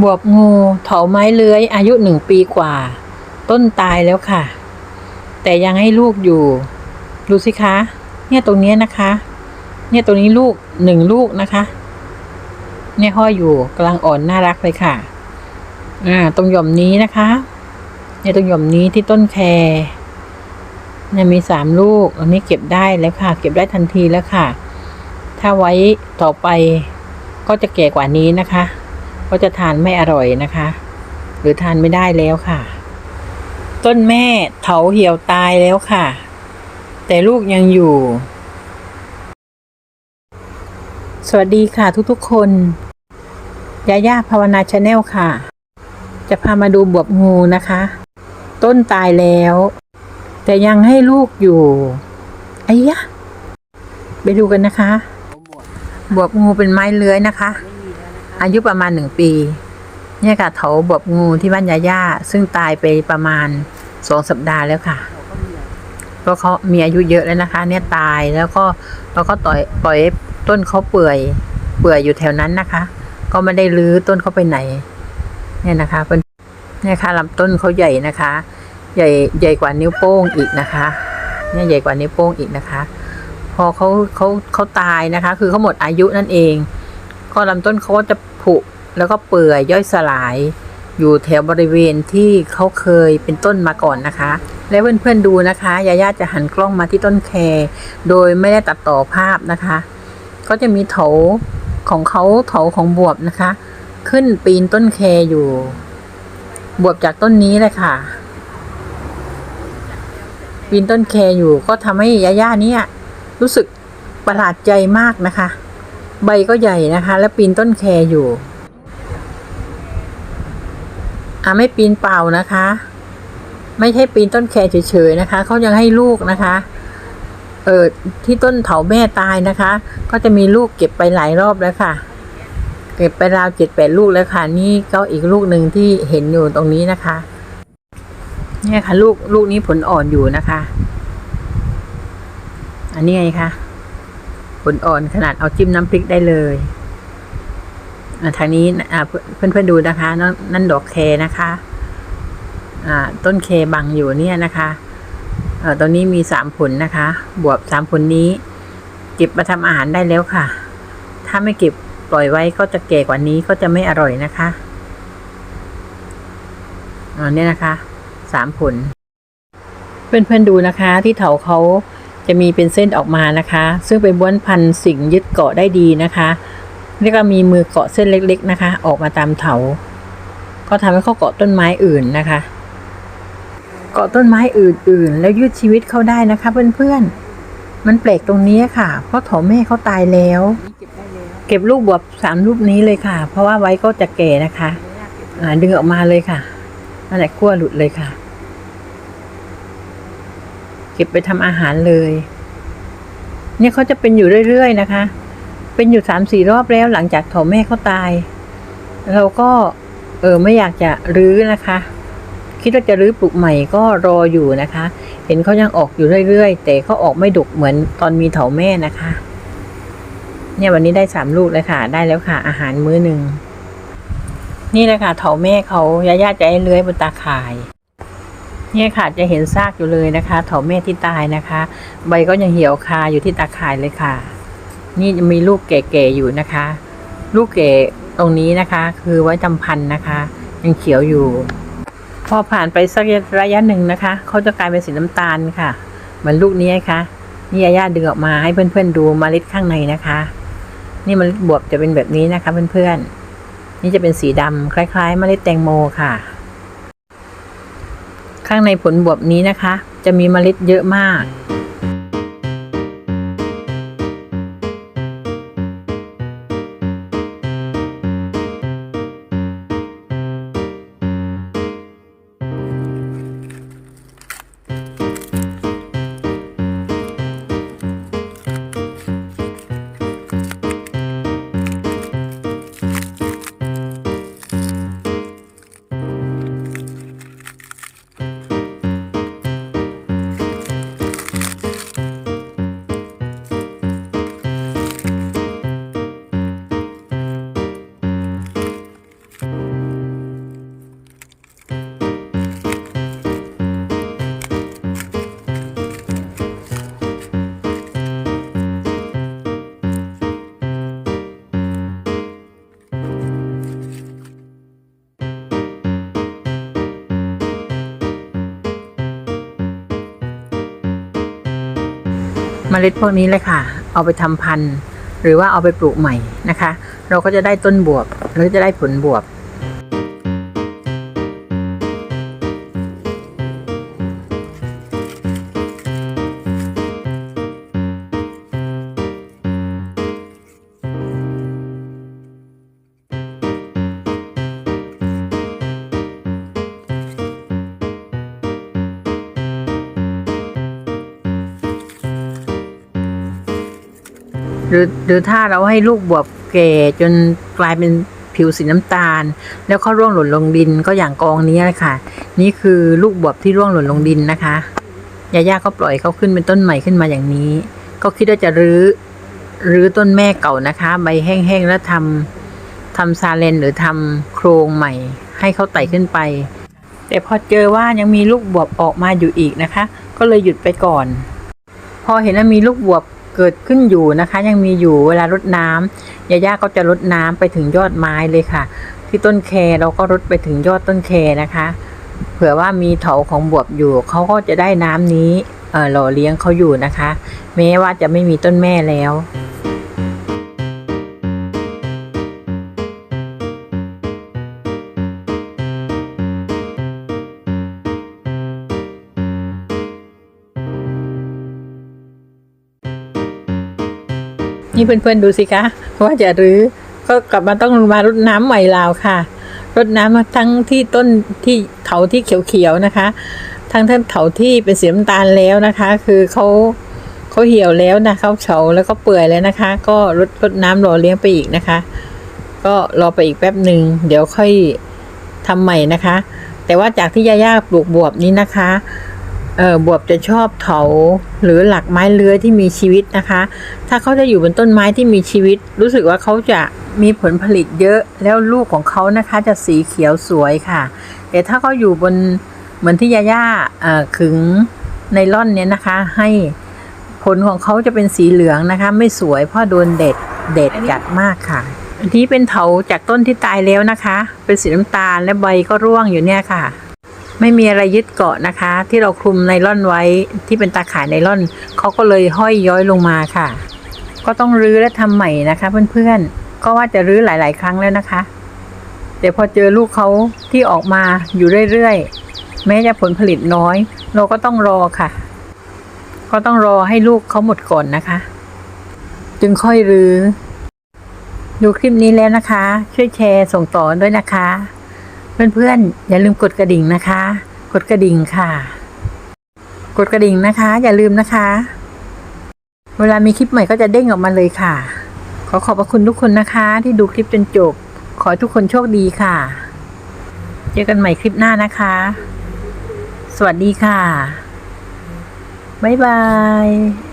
บวบงูเถาไม้เลื้อย อายุหนึ่งปีกว่า ต้นตายแล้วค่ะ แต่ยังให้ลูกอยู่ ดูสิคะ เนี่ยตรงนี้นะคะ เนี่ยตรงนี้ลูกหนึ่งลูกนะคะ เนี่ยห้อยอยู่กำลังอ่อนน่ารักเลยค่ะ อ่า ตรงหย่อมนี้นะคะ เนี่ยตรงหย่อมนี้ที่ต้นแครเนี่ยมีสามลูกอันนี้เก็บได้แล้วค่ะ เก็บได้ทันทีแล้วค่ะ ถ้าไว้ต่อไปก็จะแก่กว่านี้นะคะ ก็จะทานไม่อร่อยนะคะ หรือทานไม่ได้แล้วค่ะ ต้นแม่เถาเหี่ยวตายแล้วค่ะ แต่ลูกยังอยู่ สวัสดีค่ะทุกๆคนยาย่าภาวนาชาแนลค่ะ จะพามาดูบวบงูนะคะ ต้นตายแล้ว แต่ยังให้ลูกอยู่ไอ้ยะ ไปดูกันนะคะ บวบงูเป็นไม้เลื้อยนะคะ อายุประมาณหนึ่งปี เนี่ยค่ะเถาบบงูที่บ้านยาย่าซึ่งตายไปประมาณสองสัปดาห์แล้วค่ะเพราะเขามีอายุเยอะแล้วนะคะ เนี่ยตายแล้วก็เราก็ต่อยปล่อยต้นเขาเปื่อย เปื่อยอยู่แถวนั้นนะคะ ก็ไม่ได้รื้อต้นเขาไปไหน เนี่ยนะคะเป็นเนี่ยค่ะลำต้นเขาใหญ่นะคะ ใหญ่ใหญ่กว่านิ้วโป้งอีกนะคะ เนี่ยใหญ่กว่านิ้วโป้งอีกนะคะ พอเขาเขาเขาตายนะคะ คือเขาหมดอายุนั่นเอง ก็ลำต้นเขาก็จะผุแล้วก็เปื่อยย่อยสลาย อยู่แถวบริเวณที่เขาเคยเป็นต้นมาก่อนนะคะ และเพื่อนๆดูนะคะยาย่าจะหันกล้องมาที่ต้นแครโดยไม่ได้ตัดต่อภาพนะคะ ก็จะมีเถาของเขาเถาของบวบนะคะ ขึ้นปีนต้นแครอยู่ บวบจากต้นนี้เลยค่ะปีนต้นแครอยู่ก็ทำให้ยาย่าเนี่ยรู้สึกประหลาดใจมากนะคะ ใบก็ใหญ่นะคะ แล้วปีนต้นแครอยู่อ่าไม่ปีนเปล่านะคะ ไม่ใช่ปีนต้นแครเฉยๆนะคะเขายังให้ลูกนะคะเออที่ต้นเถาแม่ตายนะคะ ก็จะมีลูกเก็บไปหลายรอบแล้วค่ะ เก็บไปราวเจ็ดแปดลูกแล้วค่ะ นี่ก็อีกลูกหนึ่งที่เห็นอยู่ตรงนี้นะคะ เนี่ยค่ะ ลูกลูกนี้ผลอ่อนอยู่นะคะ อันนี้ไงคะ อ่อนขนาดเอาจิ้มน้ำพริกได้เลยทางนี้เพื่อนๆดูนะคะนั่นนั่นดอกแคนะคะต้นเคบังอยู่เนี่ยนะคะตอนนี้มีสามผลนะคะ บวบสามผลนี้ เก็บมาทำอาหารได้แล้วค่ะ ถ้าไม่เก็บปล่อยไว้ก็จะแก่กว่านี้ก็จะไม่อร่อยนะคะอ่าเนี่ยนะคะสามผล เพื่อนๆดูนะคะ ที่เถาเขา จะมีเป็นเส้นออกมานะคะ ซึ่งเป็นบ้วนพันสิ่งยึดเกาะได้ดีนะคะเรียกว่ามีมือเกาะเส้นเล็ก ๆนะคะ ออกมาตามเถา ก็ทำให้เขาเกาะต้นไม้อื่นนะคะ เกาะต้นไม้อื่นๆ แล้วยืดชีวิตเขาได้นะคะ เพื่อนๆ มันแปลกตรงนี้ค่ะ เพราะเถาแม่เขาตายแล้ว เก็บลูกบวบสามลูกนี้เลยค่ะ เพราะว่าไว้ก็จะแก่นะคะอ่าดึงออกมาเลยค่ะนั่นแหละขั้วหลุดเลยค่ะ เก็บไปทำอาหารเลย เนี่ยเขาจะเป็นอยู่เรื่อยๆนะคะ เป็นอยู่สามสี่รอบแล้วหลังจากเถาแม่เขาตาย เราก็เออไม่อยากจะรื้อนะคะ คิดว่าจะรื้อปลูกใหม่ก็รออยู่นะคะ เห็นเขายังออกอยู่เรื่อยๆ แต่เขาออกไม่ดกเหมือนตอนมีเถาแม่นะคะ เนี่ยวันนี้ได้สามลูกเลยค่ะ ได้แล้วค่ะ อาหารมื้อหนึ่งนี่เลยค่ะเถาแม่เขายาย่าจะให้เลื้อยบนตาข่าย เนี่ยค่ะจะเห็นซากอยู่เลยนะคะเถาแม่ที่ตายนะคะ ใบก็ยังเหี่ยวคาอยู่ที่ตาข่ายเลยค่ะ นี่จะมีลูกแก่ๆอยู่นะคะ ลูกแก่ตรงนี้นะคะ คือไว้จำพันนะคะ ยังเขียวอยู่ พอผ่านไปสักระยะหนึ่งนะคะเขาจะกลายเป็นสีน้ำตาลค่ะ เหมือนลูกนี้ค่ะนี่ยาย่าดึงออกมาให้เพื่อนๆดูเมล็ดข้างในนะคะ นี่มล็ดบวบจะเป็นแบบนี้นะคะเพื่อนๆนี่จะเป็นสีดำคล้ายๆเมล็ดแตงโมค่ะ ข้างในผลบวบนี้นะคะ จะมีเมล็ดเยอะมาก เมล็ดพวกนี้เลยค่ะ เอาไปทำพันธุ์ หรือว่าเอาไปปลูกใหม่นะคะ เราก็จะได้ต้นบวบเราก็จะได้ผลบวบ หรือหรือถ้าเราให้ลูกบวบแก่จนกลายเป็นผิวสีน้ำตาล แล้วเขาร่วงหล่นลงดินก็อย่างกองนี้เลยค่ะ นี่คือลูกบวบที่ร่วงหล่นลงดินนะคะยาย่าก็ปล่อยเขาขึ้นเป็นต้นใหม่ขึ้นมาอย่างนี้ ก็คิดว่าจะรื้อรื้อต้นแม่เก่านะคะ ใบแห้งๆแล้วทำทำซาเลนหรือทำโครงใหม่ ให้เขาไต่ขึ้นไป แต่พอเจอว่ายังมีลูกบวบออกมาอยู่อีกนะคะ ก็เลยหยุดไปก่อน พอเห็นว่ามีลูกบวบ เกิดขึ้นอยู่นะคะ ยังมีอยู่เวลารดน้ำยาย่าก็จะรดน้ำไปถึงยอดไม้เลยค่ะ ที่ต้นแคเราก็รดไปถึงยอดต้นแคนะคะ เผื่อว่ามีเถาของบวบอยู่เขาก็จะได้น้ำนี้หล่อเลี้ยงเขาอยู่นะคะแม้ว่าจะไม่มีต้นแม่แล้ว นี่เพื่อนๆดูสิคะว่าจะรื้อก็กลับมาต้องมารดน้ำใหม่ลาวค่ะรดน้ำทั้งที่ต้นที่เถาที่เขียวๆนะคะ ทั้งท่านเถาที่เป็นสีน้ำตาลแล้วนะคะ คือเขาเขาเหี่ยวแล้วนะเขาเฉาแล้วก็เปื่อยแล้วนะคะ ก็รดรดน้ำรอเลี้ยงไปอีกนะคะ ก็รอไปอีกแป๊บหนึ่งเดี๋ยวค่อยทำใหม่นะคะ แต่ว่าจากที่ยาย่าปลูกบวบนี้นะคะ เออบวบจะชอบเถาหรือหลักไม้เลื้อยที่มีชีวิตนะคะ ถ้าเขาจะอยู่บนต้นไม้ที่มีชีวิต รู้สึกว่าเขาจะมีผลผลิตเยอะแล้วลูกของเขานะคะจะสีเขียวสวยค่ะแต่ถ้าเขาอยู่บนเหมือนที่ยาย่าขึงในร่อนเนี่ยนะคะ ให้ผลของเขาจะเป็นสีเหลืองนะคะ ไม่สวยเพราะโดนเด็ดเด็ดจัดมากค่ะอันนี้เป็นเถาจากต้นที่ตายแล้วนะคะ เป็นสีน้ำตาลและใบก็ร่วงอยู่เนี่ยค่ะ ไม่มีอะไรยึดเกาะนะคะ ที่เราคลุมไนล่อนไว้ที่เป็นตาข่ายไนล่อนเขาก็เลยห้อยย้อยลงมาค่ะ ก็ต้องรื้อและทำใหม่นะคะ เพื่อนๆ ก็ว่าจะรื้อหลาย ๆ ครั้งแล้วนะคะ แต่พอเจอลูกเขาที่ออกมาอยู่เรื่อยๆ แม้จะผลผลิตน้อย เราก็ต้องรอค่ะ ก็ต้องรอให้ลูกเขาหมดก่อนนะคะ จึงค่อยรื้อดูคลิปนี้แล้วนะคะ ช่วยแชร์ส่งต่อด้วยนะคะ เพื่อนๆ อย่าลืมกดกระดิ่งนะคะ กดกระดิ่งค่ะ กดกระดิ่งนะคะ อย่าลืมนะคะ เวลามีคลิปใหม่ก็จะเด้งออกมาเลยค่ะ ขอขอบพระคุณทุกคนนะคะ ที่ดูคลิปจนจบ ขอทุกคนโชคดีค่ะ เจอกันใหม่คลิปหน้านะคะ สวัสดีค่ะ บ๊ายบาย